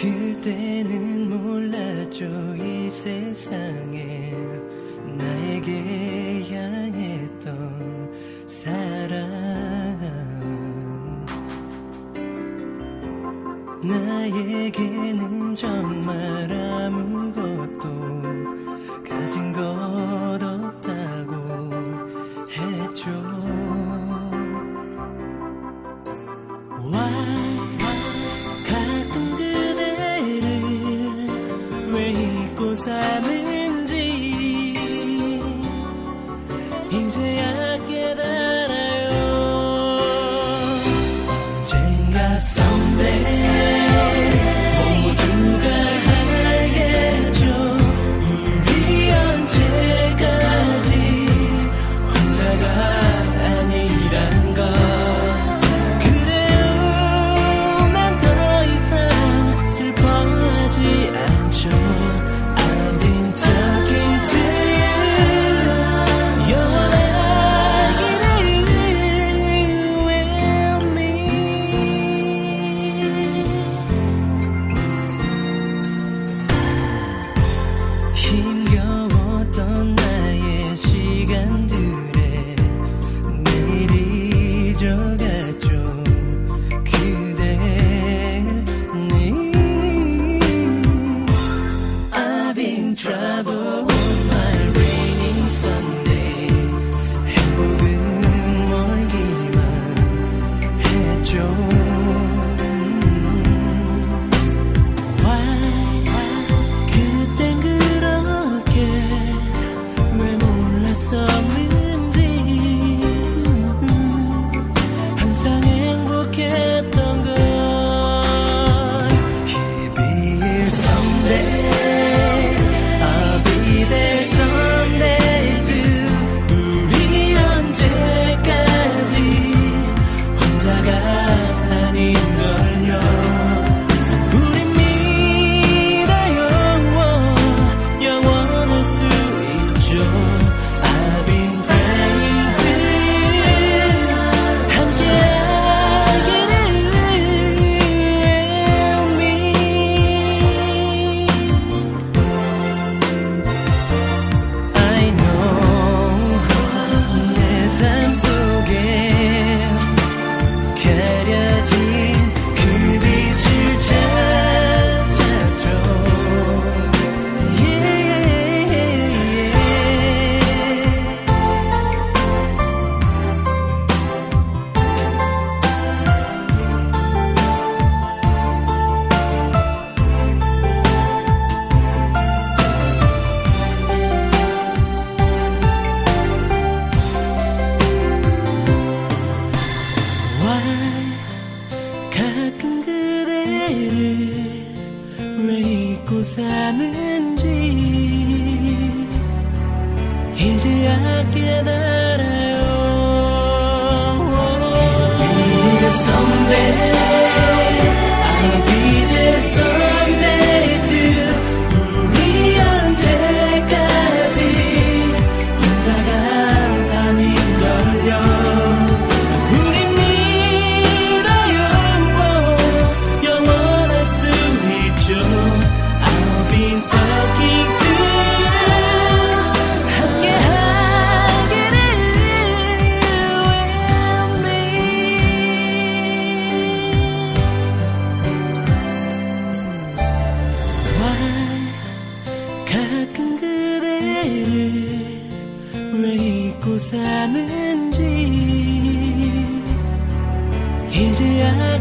그때는 몰랐죠 이 세상에. 나에게 향했던 사랑. 나에게는 정말 아무것도 가진 것 someday. again. 왜 잊고 사는지 이제야 깨달 día